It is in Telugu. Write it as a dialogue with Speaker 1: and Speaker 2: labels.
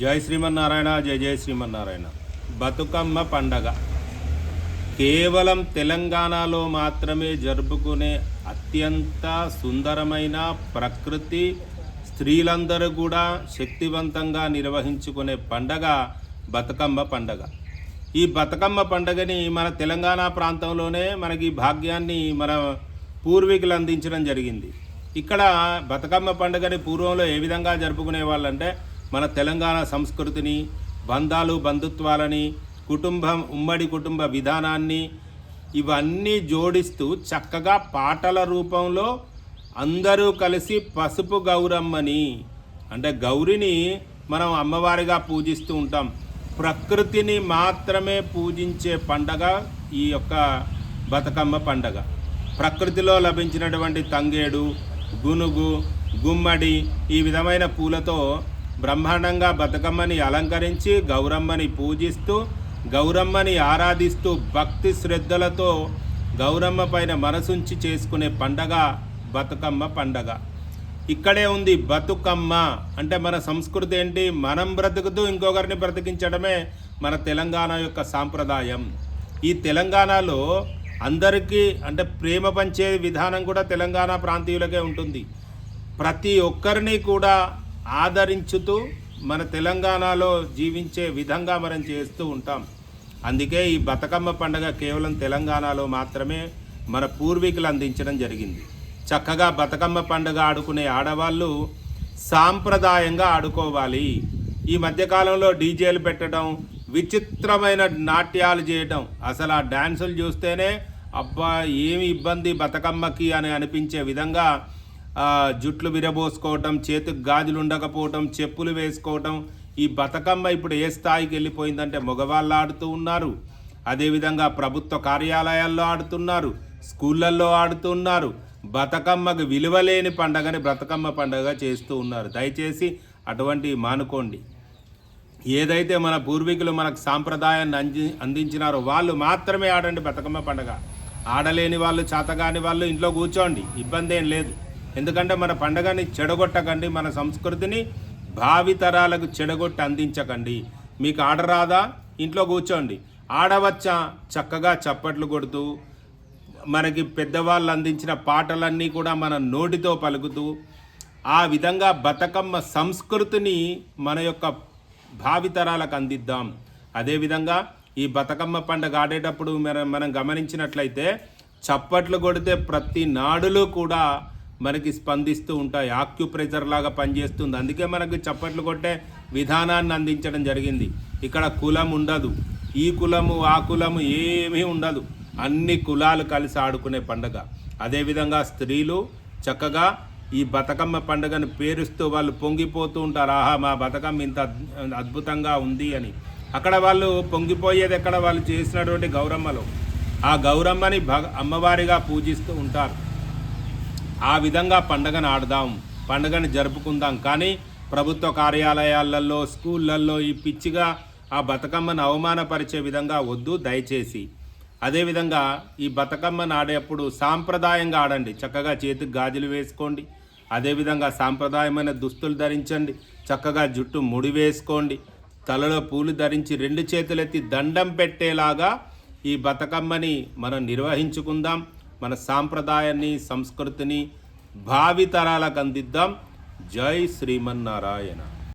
Speaker 1: జై శ్రీమన్నారాయణ జై జై శ్రీమన్నారాయణ. బతుకమ్మ పండగ. కేవలం తెలంగాణలో మాత్రమే జరుపుకునే అత్యంత సుందరమైన ప్రకృతి స్త్రీలందరూ కూడా శక్తివంతంగా నిర్వహించుకునే పండగ బతుకమ్మ పండగ. ఈ బతుకమ్మ పండగని మన తెలంగాణ ప్రాంతంలోనే మనకి భాగ్యాన్ని మన పూర్వీకులు అందించడం జరిగింది. ఇక్కడ బతుకమ్మ పండుగని పూర్వంలో ఏ విధంగా జరుపుకునే వాళ్ళంటే మన తెలంగాణ సంస్కృతిని బంధాలు బంధుత్వాలని కుటుంబం ఉమ్మడి కుటుంబ విధానాన్ని ఇవన్నీ జోడిస్తూ చక్కగా పాటల రూపంలో అందరూ కలిసి పసుపు గౌరమ్మని అంటే గౌరిని మనం అమ్మవారిగా పూజిస్తూ ఉంటాం. ప్రకృతిని మాత్రమే పూజించే పండగ ఈ యొక్క బతుకమ్మ పండగ. ప్రకృతిలో లభించినటువంటి తంగేడు గునుగు గుమ్మడి ఈ విధమైన పూలతో బ్రహ్మాండంగా బతుకమ్మని అలంకరించి గౌరమ్మని పూజిస్తూ గౌరమ్మని ఆరాధిస్తూ భక్తి శ్రద్ధలతో గౌరమ్మ పైన మనసుంచి చేసుకునే పండగ బతుకమ్మ పండగ. ఇక్కడే ఉంది బతుకమ్మ. అంటే మన సంస్కృతి ఏంటి? మనం బ్రతుకుతూ ఇంకొకరిని బ్రతికించడమే మన తెలంగాణ యొక్క సాంప్రదాయం. ఈ తెలంగాణలో అందరికీ అంటే ప్రేమ పంచే విధానం కూడా తెలంగాణ ప్రాంతీయులకే ఉంటుంది. ప్రతి ఒక్కరిని కూడా ఆదరించుతూ మన తెలంగాణలో జీవించే విధంగా మనం చేస్తూ ఉంటాం. అందుకే ఈ బతుకమ్మ పండుగ కేవలం తెలంగాణలో మాత్రమే మన పూర్వీకులు అందించడం జరిగింది. చక్కగా బతుకమ్మ పండుగ ఆడుకునే ఆడవాళ్ళు సాంప్రదాయంగా ఆడుకోవాలి. ఈ మధ్యకాలంలో డీజేలు పెట్టడం విచిత్రమైన నాట్యాలు చేయడం అసలు ఆ డ్యాన్సులు చూస్తేనే అబ్బా ఏమి ఇబ్బంది బతుకమ్మకి అని అనిపించే విధంగా జుట్లు విరబోసుకోవటం చేతికి గాజులు ఉండకపోవటం చెప్పులు వేసుకోవటం ఈ బతుకమ్మ ఇప్పుడు ఏ స్థాయికి వెళ్ళిపోయిందంటే మగవాళ్ళు ఆడుతూ ఉన్నారు. అదేవిధంగా ప్రభుత్వ కార్యాలయాల్లో ఆడుతున్నారు స్కూళ్ళల్లో ఆడుతున్నారు. బతుకమ్మకు విలువలేని పండగని బతుకమ్మ పండగ చేస్తూ ఉన్నారు. దయచేసి అటువంటివి మానుకోండి. ఏదైతే మన పూర్వీకులు మనకు సాంప్రదాయాన్ని అంది అందించినారో వాళ్ళు మాత్రమే ఆడండి బతుకమ్మ పండగ. ఆడలేని వాళ్ళు చేతగాని వాళ్ళు ఇంట్లో కూర్చోండి. ఇబ్బంది ఏం లేదు. ఎందుకంటే మన పండగని చెడగొట్టకండి మన సంస్కృతిని భావితరాలకు చెడగొట్టి అందించకండి. మీకు ఆడరాదా ఇంట్లో కూర్చోండి. ఆడవచ్చా చక్కగా చప్పట్లు కొడుతూ మనకి పెద్దవాళ్ళు అందించిన పాటలన్నీ కూడా మన నోటితో పలుకుతూ ఆ విధంగా బతుకమ్మ సంస్కృతిని మన యొక్క భావితరాలకు అందిద్దాం. అదేవిధంగా ఈ బతుకమ్మ పండుగ ఆడేటప్పుడు మనం మనం గమనించినట్లయితే చప్పట్లు కొడితే ప్రతి నాడులో కూడా మనకి స్పందిస్తూ ఉంటాయి. ఆక్యుప్రెజర్ లాగా పనిచేస్తుంది. అందుకే మనకి చప్పట్లు కొట్టే విధానాన్ని అందించడం జరిగింది. ఇక్కడ కులం ఉండదు. ఈ కులము ఆ కులము ఏమీ ఉండదు. అన్ని కులాలు కలిసి ఆడుకునే పండుగ. అదేవిధంగా స్త్రీలు చక్కగా ఈ బతుకమ్మ పండుగను పేరుస్తూ వాళ్ళు పొంగిపోతూ ఉంటారు. ఆహా మా బతుకమ్మ ఇంత అద్భుతంగా ఉంది అని. అక్కడ వాళ్ళు పొంగిపోయేది ఎక్కడ? వాళ్ళు చేసినటువంటి గౌరమ్మలో. ఆ గౌరమ్మని భగ అమ్మవారిగా పూజిస్తూ ఉంటారు. ఆ విధంగా పండగను ఆడదాం పండగను జరుపుకుందాం. కానీ ప్రభుత్వ కార్యాలయాలలో స్కూళ్ళల్లో ఈ పిచ్చిగా ఆ బతుకమ్మను అవమానపరిచే విధంగా వద్దు దయచేసి. అదేవిధంగా ఈ బతుకమ్మను ఆడేటప్పుడు సాంప్రదాయంగా ఆడండి. చక్కగా చేతికి గాజులు వేసుకోండి. అదేవిధంగా సాంప్రదాయమైన దుస్తులు ధరించండి. చక్కగా జుట్టు ముడి వేసుకోండి. తలలో పూలు ధరించి రెండు చేతులెత్తి దండం పెట్టేలాగా ఈ బతుకమ్మని మనం నిర్వహించుకుందాం. మన సాంప్రదాయాన్ని సంస్కృతిని భావితరాలకు అందిద్దాం. జై శ్రీమన్నారాయణ.